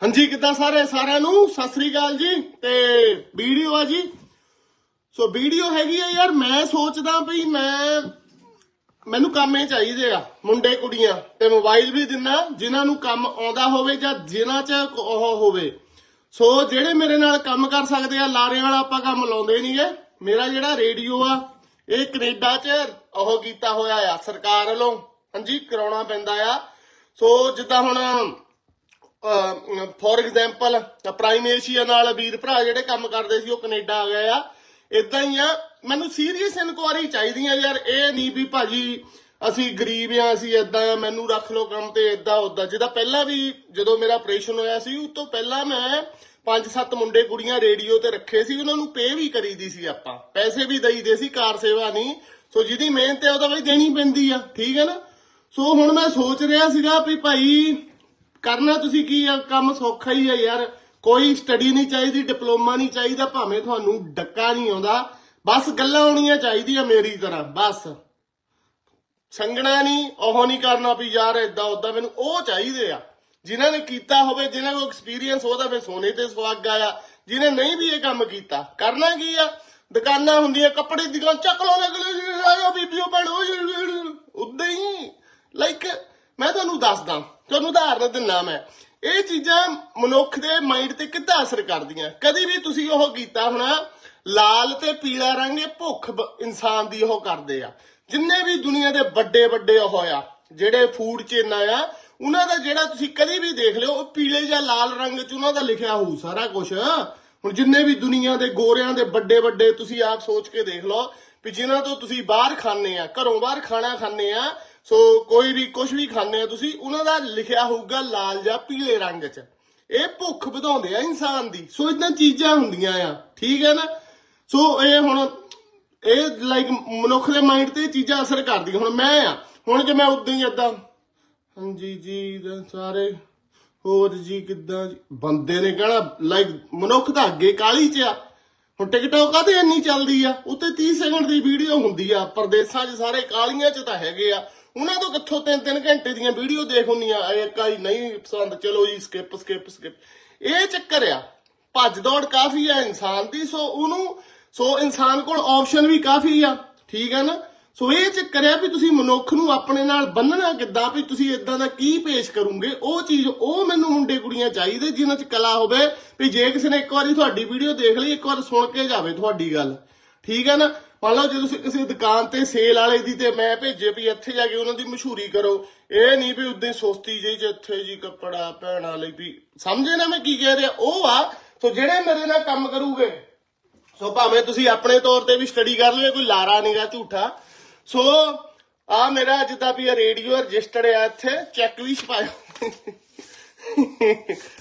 ਹਾਂਜੀ, ਕਿੱਦਾਂ ਸਾਰੇ? ਸਾਰਿਆਂ ਨੂੰ ਸਤਿ ਸ੍ਰੀ ਅਕਾਲ ਜੀ ਤੇ ਵੀਡੀਓ ਆ ਜੀ। ਸੋ ਵੀਡੀਓ ਹੈਗੀ ਆ ਯਾਰ, ਮੈਂ ਸੋਚਦਾ ਵੀ ਮੈਂ, ਮੈਨੂੰ ਕੰਮ ਇਹ ਚਾਹੀਦੇ ਆ, ਮੁੰਡੇ ਕੁੜੀਆਂ ਤੇ ਮੋਬਾਈਲ ਵੀ ਦਿੰਨਾ, ਜਿਨ੍ਹਾਂ ਨੂੰ ਕੰਮ ਆਉਂਦਾ ਹੋਵੇ ਜਾਂ ਜਿਨ੍ਹਾਂ 'ਚ ਉਹ ਹੋਵੇ। ਸੋ ਜਿਹੜੇ ਮੇਰੇ ਨਾਲ ਕੰਮ ਕਰ ਸਕਦੇ ਆ ਲਾਰਿਆਂ ਵਾਲਾ ਆਪਾਂ ਕੰਮ ਲਾਉਂਦੇ ਨਹੀਂਗੇ ਮੇਰਾ ਜਿਹੜਾ ਰੇਡੀਓ ਆ, ਇਹ ਕੈਨੇਡਾ 'ਚ ਉਹ ਕੀਤਾ ਹੋਇਆ ਆ, ਸਰਕਾਰ ਵੱਲੋਂ। ਹਾਂਜੀ, ਕਰਾਉਣਾ ਪੈਂਦਾ ਆ। ਸੋ ਜਿੱਦਾਂ ਹੁਣ ਫੋਰ ਐਗਜ਼ਾਮਪਲ ਪ੍ਰਾਈਮ ਏਸ਼ੀਆ ਨਾਲ ਵੀਰ ਭਰਾ ਜਿਹੜੇ ਕੰਮ ਕਰਦੇ ਸੀ, ਉਹ ਕੈਨੇਡਾ ਆ ਗਏ ਆ। ਇਦਾਂ ਹੀ ਆ, ਮੈਨੂੰ ਸੀਰੀਅਸ ਇਨਕੁਆਰੀ ਆ ਯਾਰ, ਇਹ ਨਹੀਂ ਵੀ ਭਾਜੀ ਅਸੀਂ ਗਰੀਬ ਆ, ਅਸੀਂ ਇਦਾਂ ਆ, ਮੈਨੂੰ ਰੱਖ ਲਓ ਕੰਮ ਤੇ ਇਦਾਂ ਉਦਾਂ ਜਿਹਦਾ ਪਹਿਲਾਂ ਵੀ ਜਦੋਂ ਮੇਰਾ ਆਪਰੇਸ਼ਨ ਹੋਇਆ ਸੀ, ਉਸ ਤੋਂ ਪਹਿਲਾਂ ਮੈਂ ਪੰਜ ਸੱਤ ਮੁੰਡੇ ਕੁੜੀਆਂ ਰੇਡੀਓ ਤੇ ਰੱਖੇ ਸੀ, ਉਹਨਾਂ ਨੂੰ ਪੇ ਵੀ ਕਰੀਦੀ ਸੀ ਆਪਾਂ। ਪੈਸੇ ਵੀ ਦਈਦੇ ਸੀ, ਕਾਰ ਸੇਵਾ ਨਹੀਂ ਸੋ ਜਿਹਦੀ ਮਿਹਨਤ ਹੈ ਉਹਦਾ ਤਾਂ ਬਈ ਦੇਣੀ ਪੈਂਦੀ ਆ, ਠੀਕ ਹੈ ਨਾ? ਸੋ ਹੁਣ ਮੈਂ ਸੋਚ ਰਿਹਾ ਸੀਗਾ ਵੀ ਭਾਈ ਕਰਨਾ ਤੁਸੀਂ ਕੀ ਆ? ਕੰਮ ਸੌਖਾ ਹੀ ਆ ਯਾਰ। ਕੋਈ ਸਟੱਡੀ ਨਹੀਂ ਚਾਹੀਦੀ ਡਿਪਲੋਮਾ ਨਹੀਂ ਚਾਹੀਦਾ, ਭਾਵੇਂ ਤੁਹਾਨੂੰ ਡੱਕਾ ਨਹੀਂ ਆਉਂਦਾ। ਬਸ ਗੱਲਾਂ ਆਉਣੀਆਂ ਚਾਹੀਦੀਆਂ ਮੇਰੀ ਤਰ੍ਹਾਂ, ਬਸ। ਸੰਗਣਾ ਨਹੀਂ, ਉਹ ਨਹੀਂ ਕਰਨਾ ਵੀ ਯਾਰ ਇਦਾਂ ਉਦਾਂ ਮੈਨੂੰ ਉਹ ਚਾਹੀਦੇ ਆ। ਜਿਨ੍ਹਾਂ ਨੇ ਕੀਤਾ ਹੋਵੇ, ਜਿਨ੍ਹਾਂ ਕੋਲ ਐਕਸਪੀਰੀਅੰਸ ਉਹਦਾ ਫਿਰ ਸੋਨੇ ਤੇ ਸੁਹਾਗਾ ਆ। ਜਿਨੇ ਨਹੀਂ ਵੀ ਇਹ ਕੰਮ ਕੀਤਾ, ਕਰਨਾ ਕੀ ਆ? ਦੁਕਾਨਾਂ ਹੁੰਦੀਆਂ, ਕੱਪੜੇ ਦੀ ਦੁਕਾਨ ਚੱਕ ਲੋ ਅਗਲੇ ਆਇਓ ਬੀਬੀਓ ਬਣੋ ਉਦਾਂ ਹੀ ਲਾਈਕ ਮੈਂ ਤੁਹਾਨੂੰ ਦੱਸਦਾ, ਤੁਹਾਨੂੰ ਉਦਾਹਰਨ ਦਿੰਨਾ ਮੈਂ। ਇਹ ਚੀਜ਼ਾਂ ਮਨੁੱਖ ਦੇ ਮਾਈਂਡ ਤੇ ਕਿੱਦਾਂ ਅਸਰ ਕਰਦੀਆਂ? ਕਦੀ ਵੀ ਤੁਸੀਂ ਉਹ ਕੀਤਾ ਹੋਣਾ, ਲਾਲ ਤੇ ਪੀਲਾ ਰੰਗ ਇਹ ਭੁੱਖ ਇਨਸਾਨ ਦੀ ਉਹ ਕਰਦੇ ਆ। ਜਿੰਨੇ ਵੀ ਦੁਨੀਆ ਦੇ ਵੱਡੇ ਵੱਡੇ ਉਹ ਆ, ਜਿਹੜੇ ਫੂਡ ਚੇਨਾਂ ਆ, ਉਹਨਾਂ ਦਾ ਜਿਹੜਾ ਤੁਸੀਂ ਕਦੀ ਵੀ ਦੇਖ ਲਿਓ, ਉਹ ਪੀਲੇ ਜਾਂ ਲਾਲ ਰੰਗ ਚ ਉਹਨਾਂ ਦਾ ਲਿਖਿਆ ਹੋਊ ਸਾਰਾ ਕੁਝ ਹੁਣ ਜਿੰਨੇ ਵੀ ਦੁਨੀਆ ਦੇ ਗੋਰਿਆਂ ਦੇ ਵੱਡੇ ਵੱਡੇ ਤੁਸੀਂ ਆਪ ਸੋਚ ਕੇ ਦੇਖ ਲਓ ਵੀ ਜਿਨ੍ਹਾਂ ਤੋਂ ਤੁਸੀਂ ਬਾਹਰ ਖਾਣੇ ਆ, ਘਰੋਂ ਬਾਹਰ ਖਾਣਾ ਖਾਣੇ ਆ, ਸੋ ਕੋਈ ਵੀ ਕੁਝ ਵੀ ਖਾਣੇ ਆ ਤੁਸੀਂ, ਉਹਨਾਂ ਦਾ ਲਿਖਿਆ ਹੋਊਗਾ ਲਾਲ ਜਾਂ ਪੀਲੇ ਰੰਗ 'ਚ। ਇਹ ਭੁੱਖ ਵਧਾਉਂਦੇ ਆ ਇਨਸਾਨ ਦੀ। ਸੋ ਇਦਾਂ ਚੀਜ਼ਾਂ ਹੁੰਦੀਆਂ ਆ, ਠੀਕ ਹੈ ਨਾ? ਸੋ ਇਹ ਹੁਣ, ਇਹ ਲਾਈਕ ਮਨੁੱਖ ਦੇ ਮਾਈਂਡ ਤੇ ਇਹ ਚੀਜ਼ਾਂ ਅਸਰ ਕਰਦੀਆਂ ਹੁਣ ਮੈਂ ਆ, ਹੁਣ ਜੇ ਮੈਂ ਉਦਾਂ ਹੀ ਏਦਾਂ, ਹਾਂਜੀ ਜੀ ਸਾਰੇ, ਹੋਰ ਜੀ ਕਿੱਦਾਂ ਬੰਦੇ ਨੇ ਕਹਿਣਾ ਲਾਈਕ ਮਨੁੱਖ ਤਾਂ ਅੱਗੇ ਕਾਲੀ ਚ ਆ। ਹੁਣ ਟਿਕਟੌਕ ਕਾਤੇ ਇੰਨੀ ਚੱਲਦੀ ਆ? ਉੱਤੇ 30 ਸੈਕਿੰਡ ਦੀ ਵੀਡੀਓ ਹੁੰਦੀ ਆ। ਪਰਦੇਸਾਂ 'ਚ ਸਾਰੇ ਕਾਲੀਆਂ 'ਚ ਤਾਂ ਹੈਗੇ ਆ। ਉਹਨਾਂ ਤੋਂ ਕਿੱਥੋਂ 3-3 ਘੰਟੇ ਦੀਆਂ ਵੀਡੀਓ ਦੇਖ ਹੁੰਦੀਆਂ ਇੱਕ ਆਈ ਨਹੀਂ ਪਸੰਦ, ਚਲੋ ਜੀ ਸਕਿਪ ਸਕਿਪ ਸਕਿਪ ਇਹ ਚੱਕਰ ਆ, ਭੱਜ ਦੌੜ ਕਾਫੀ ਆ ਇਨਸਾਨ ਦੀ, ਸੋ ਉਹਨੂੰ ਸੋ ਇਨਸਾਨ ਕੋਲ ਆਪਸ਼ਨ ਵੀ ਕਾਫੀ ਆ। ਠੀਕ ਹੈ ਨਾ? ਸੋ ਇਹ ਚੱਕਰ ਆ ਵੀ ਤੁਸੀਂ ਮਨੁੱਖ ਨੂੰ ਆਪਣੇ ਨਾਲ ਬੰਨਣਾ ਕਿੱਦਾਂ, ਵੀ ਤੁਸੀਂ ਇਦਾਂ ਦਾ ਕੀ ਪੇਸ਼ ਕਰੋਗੇ? ਉਹ ਚੀਜ਼, ਉਹ ਮੈਨੂੰ ਮੁੰਡੇ ਕੁੜੀਆਂ ਚਾਹੀਦੇ ਜਿਨ੍ਹਾਂ 'ਚ ਕਲਾ ਹੋਵੇ, ਵੀ ਜੇ ਕਿਸੇ ਨੇ ਇੱਕ ਵਾਰੀ ਤੁਹਾਡੀ ਵੀਡੀਓ ਦੇਖ ਲਈ, ਇੱਕ ਵਾਰ ਸੁਣ ਕੇ ਜਾਵੇ ਤੁਹਾਡੀ ਗੱਲ। ਠੀਕ ਹੈ ਨਾ? ਮੰਨ ਲਓ ਜੇ ਤੁਸੀਂ ਕਿਸੇ ਦੁਕਾਨ ਤੇ ਸੇਲ ਵਾਲੇ ਦੀ ਤੇ ਮੈਂ ਭੇਜੇ ਵੀ ਇੱਥੇ ਜਾ ਕੇ ਉਹਨਾਂ ਦੀ ਮਸ਼ਹੂਰੀ ਕਰੋ। ਇਹ ਨਹੀਂ ਵੀ ਉਦਾਂ ਸੋਸਤੀ ਸਸਤੀ ਜਿਹੀ ਚ ਇੱਥੇ ਜੀ ਕੱਪੜਾ ਪਹਿਣਾ ਲਈ ਵੀ। ਸਮਝੇ ਨਾ ਮੈਂ ਕੀ ਕਹਿ ਰਿਹਾ? ਉਹ ਆ, ਸੋ ਜਿਹੜੇ ਮੇਰੇ ਨਾਲ ਕੰਮ ਕਰੂਗੇ, ਸੋ ਭਾਵੇਂ ਤੁਸੀਂ ਆਪਣੇ ਤੌਰ ਤੇ ਵੀ ਸਟੱਡੀ ਕਰ ਲਿਓ, ਕੋਈ ਲਾਰਾ ਨਹੀਂਗਾ ਝੂਠਾ ਸੋ, ਆ ਮੇਰਾ ਜਿੱਦਾਂ ਵੀ ਰੇਡੀਓ ਰਜਿਸਟਰਡ ਆ ਇੱਥੇ, ਚੈੱਕ ਵੀ ਛਪਾਇਓ।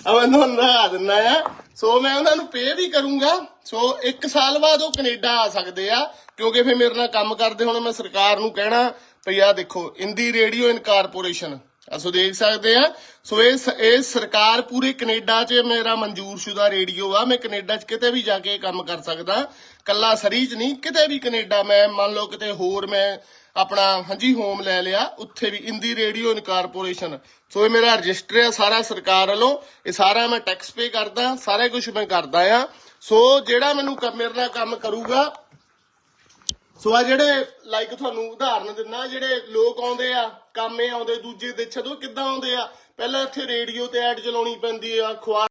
ਆ ਮੈਂ ਤੁਹਾਨੂੰ ਦਿੰਦਾ ਆ। ਸੋ, ਮੈਂ ਉਹਨਾਂ ਨੂੰ ਪੇ ਵੀ ਕਰੂੰਗਾ। ਸੋ 1 ਸਾਲ ਬਾਅਦ ਉਹ ਕੈਨੇਡਾ ਆ ਸਕਦੇ ਆ, ਕਿਉਂਕਿ ਫਿਰ ਮੇਰੇ ਨਾਲ ਕੰਮ ਕਰਦੇ, ਹੁਣ ਮੈਂ ਸਰਕਾਰ ਨੂੰ ਕਹਿਣਾ, ਭਈ ਆ ਦੇਖੋ, ਇੰਦੀ ਰੇਡੀਓ ਇਨਕਾਰਪੋਰੇਸ਼ਨ। ਸੋ ਦੇਖ ਸਕਦੇ ਆ ਸੋ ਇਹ ਇਹ ਸਰਕਾਰ ਪੂਰੇ ਕੈਨੇਡਾ 'ਚ ਮੇਰਾ ਮਨਜ਼ੂਰਸ਼ੁਦਾ ਰੇਡੀਓ ਆ। ਮੈਂ ਕੈਨੇਡਾ 'ਚ ਕਿਤੇ ਵੀ ਜਾ ਕੇ ਕੰਮ ਕਰ ਸਕਦਾ। ਕੱਲਾ ਸਰੀ 'ਚ ਨਹੀਂ, ਕਿਤੇ ਵੀ ਕੈਨੇਡਾ ਮੈਂ, ਮੰਨ ਲਓ ਕਿਤੇ ਹੋਰ ਮੈਂ ਆਪਣਾ ਹਾਂਜੀ ਹੋਮ ਲੈ ਲਿਆ, ਉੱਥੇ ਵੀ ਇੰਦੀ ਰੇਡੀਓ ਇਨਕਾਰਪੋਰੇਸ਼ਨ। ਸੋ ਇਹ ਮੇਰਾ ਰਜਿਸਟਰ ਆ ਸਾਰਾ ਸਰਕਾਰ ਵੱਲੋਂ। ਇਹ ਸਾਰਾ ਮੈਂ ਟੈਕਸ ਪੇ ਕਰਦਾ, ਸਾਰਾ ਕੁਝ ਮੈਂ ਕਰਦਾ ਆ। ਸੋ ਜਿਹੜਾ ਮੈਨੂੰ ਮੇਰੇ ਨਾਲ ਕੰਮ ਕਰੂਗਾ ਸੋ ਆ ਜਿਹੜੇ ਲਾਈਕ ਤੁਹਾਨੂੰ ਉਦਾਹਰਨ ਦਿੰਦਾ, ਜਿਹੜੇ ਲੋਕ ਆਉਂਦੇ ਆ, ਕੰਮੇ ਆਉਂਦੇ, ਦੂਜੇ ਦੇਸ਼ਾਂ ਤੋਂ ਕਿੱਦਾਂ ਆਉਂਦੇ ਆ। ਪਹਿਲਾਂ ਇੱਥੇ ਰੇਡੀਓ ਤੇ ਐਡ ਚਲਾਉਣੀ ਪੈਂਦੀ ਆ, ਅਖਬਾਰ